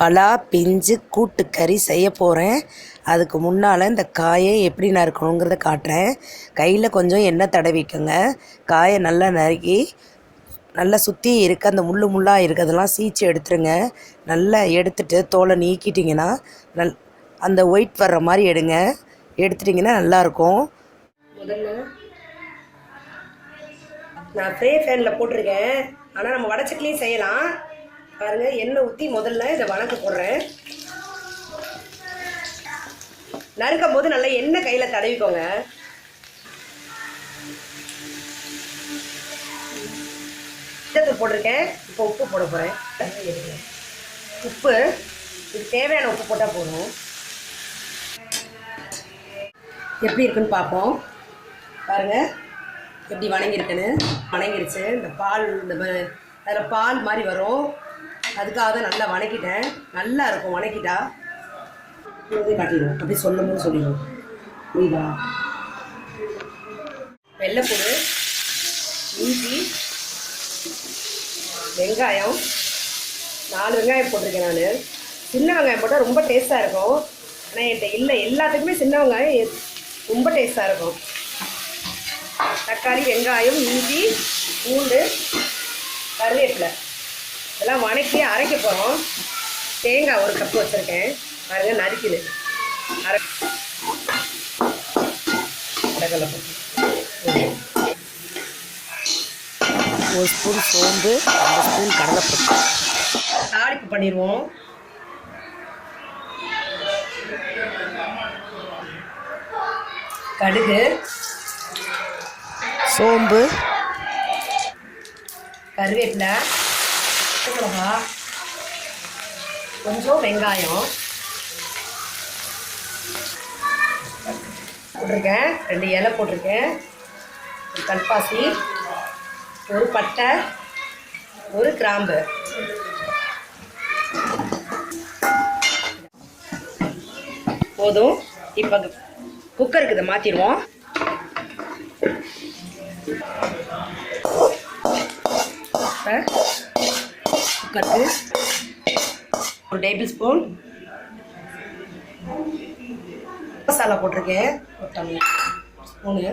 பலா பிஞ்சு கூட்டுக்கறி செய்ய போகிறேன் அதுக்கு முன்னால் இந்த காயை எப்படி நறுக்கணுங்கிறத காட்டுறேன். கையில் கொஞ்சம் எண்ணெய் தடவிக்கோங்க. காயை நல்லா நறுக்கி நல்லா சுற்றி இருக்க அந்த முள் முள்ளாக இருக்கிறதெல்லாம் சீச்சு எடுத்துருங்க. நல்லா எடுத்துட்டு தோலை நீக்கிட்டிங்கன்னா நல் அந்த ஒயிட் வர்ற மாதிரி எடுங்க. எடுத்துட்டிங்கன்னா நல்லாயிருக்கும். முதல்ல நான் ஃப்ரே ஃபேனில் போட்டிருக்கேன். ஆனால் நம்ம வடச்சட்லியும் செய்யலாம். பாருங்கள் எண்ணெய் ஊற்றி முதல்ல இதை வணக்க போடுறேன். நறுக்கும் போது நல்லா எண்ணெய் கையில் தடவிக்கோங்க. மஞ்சத்தூள் போட்டிருக்கேன். இப்போ உப்பு போட போகிறேன் உப்பு இது தேவையான உப்பு போட்டால் போதும். எப்படி இருக்குன்னு பார்ப்போம். பாருங்கள் எப்படி வணங்கியிருக்குன்னு வணங்கிருச்சு. இந்த பால் இந்த அதில் பால் மாதிரி வரும். அதுக்காக தான் நல்லா வணக்கிட்டேன். நல்லா இருக்கும் வணக்கிட்டா. இது காட்டிடுவோம். அப்படி சொல்லும் போது சொல்லிடுவோம். புரியுதா? வெள்ளைப்பூடு இஞ்சி வெங்காயம். நாலு வெங்காயம் போட்டிருக்கேன் நான். சின்ன வெங்காயம் போட்டால் ரொம்ப டேஸ்ட்டாக இருக்கும். ஆனால் என்கிட்ட இல்லை. எல்லாத்துக்குமே சின்ன வெங்காயம் ரொம்ப டேஸ்ட்டாக இருக்கும். தக்காளி வெங்காயம் இஞ்சி பூண்டு கருவேப்பிலை. இதெல்லாம் வணக்கி அரைக்க போகிறோம் தேங்காய் ஒரு கப்பு வச்சுருக்கேன். பாருங்க நறுக்கிது. அரை ஒரு ஸ்பூன் சோம்பு ரெண்டு ஸ்பூன் கடலைப்பருப்பு. தாளிப்பு பண்ணிடுவோம். கடுகு. சோம்பு. கருவேப்பிலை. பச்சை மிளகா கொஞ்சம் வெங்காயம் போட்டிருக்கேன் ரெண்டு இலை போட்டிருக்கேன் ஒரு கல்பாசி ஒரு பட்டை ஒரு கிராம்பு போதும் இப்போ குக்கருக்கு இதை மாற்றிடுவோம் கட்டு ஒரு டேபிள் ஸ்பூன் மசாலா போட்டிருக்கேன். ஒரு டம்ளர் ஸ்பூனு.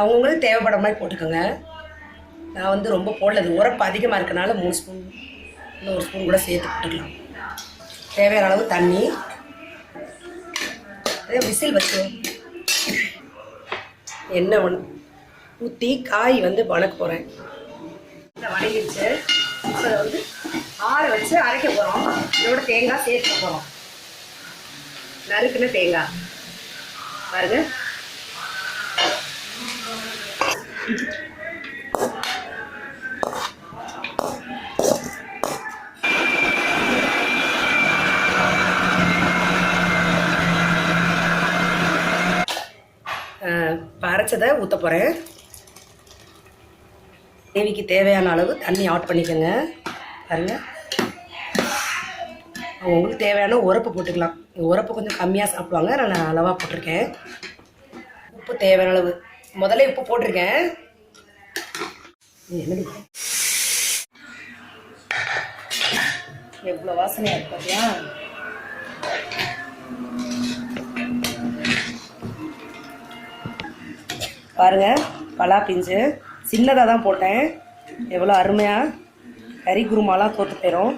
அவங்கவுங்களுக்கு தேவைப்படுற மாதிரி போட்டுக்கோங்க. நான் வந்து ரொம்ப போடலது உரப்பு அதிகமாக இருக்கனால மூணு ஸ்பூன் இன்னும் ஒரு ஸ்பூன் கூட சேர்த்து போட்டுக்கலாம். தேவையான அளவு தண்ணி. அதே விசில் வச்சு எண்ணெய் ஒன்று ஊற்றி காய் வந்து வணக்க போகிறேன் வணங்கிடுச்சு இப்போ அதை வந்து ஆற வச்சு அரைக்க போகிறோம் இதோட தேங்காய் சேர்க்க போகிறோம் நறுக்குன்னு தேங்காய். பாருங்க. அரைச்சதை ஊற்ற போகிறேன் தேவிக்கு தேவையான அளவு தண்ணி ஆட் பண்ணிக்கோங்க. பாருங்கள் அவங்களுக்கு தேவையான உரப்பு போட்டுக்கலாம். உரப்பு கொஞ்சம் கம்மியாக சாப்பிடுவாங்க. நான் அளவாக போட்டிருக்கேன். உப்பு தேவையான அளவு. முதல்ல உப்பு போட்டிருக்கேன். என்னடி எவ்வளோ வாசனையாக இருக்கு பார்த்தியா பாருங்கள் பலா பிஞ்சு. சின்னதாக தான் போட்டேன். எவ்வளோ அருமையாக கறி குருமாலாம் தோற்று போயிடும்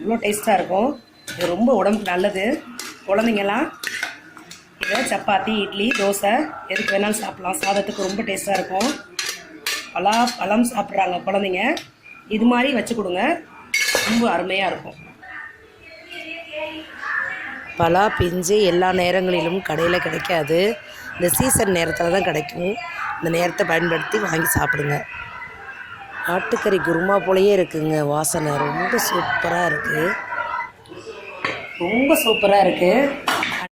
இவ்வளோ டேஸ்ட்டாக இருக்கும். இது ரொம்ப உடம்புக்கு நல்லது. குழந்தைங்கலாம் இதை சப்பாத்தி இட்லி தோசை எதுக்கு வேணாலும் சாப்பிட்லாம். சாதத்துக்கு ரொம்ப டேஸ்ட்டாக இருக்கும். பலா பழம் சாப்பிட்றாங்க குழந்தைங்க. இது மாதிரி வச்சு கொடுங்க. ரொம்ப அருமையாக இருக்கும். பலா பிஞ்சு எல்லா நேரங்களிலும் கடையில் கிடைக்காது. இந்த சீசன் நேரத்தில் தான் கிடைக்கும். இந்த நேரத்தை பயன்படுத்தி வாங்கி சாப்பிடுங்க. ஆட்டுக்கறி குருமா போலையே இருக்குங்க வாசனை. ரொம்ப சூப்பராக இருக்குது ரொம்ப சூப்பராக இருக்குது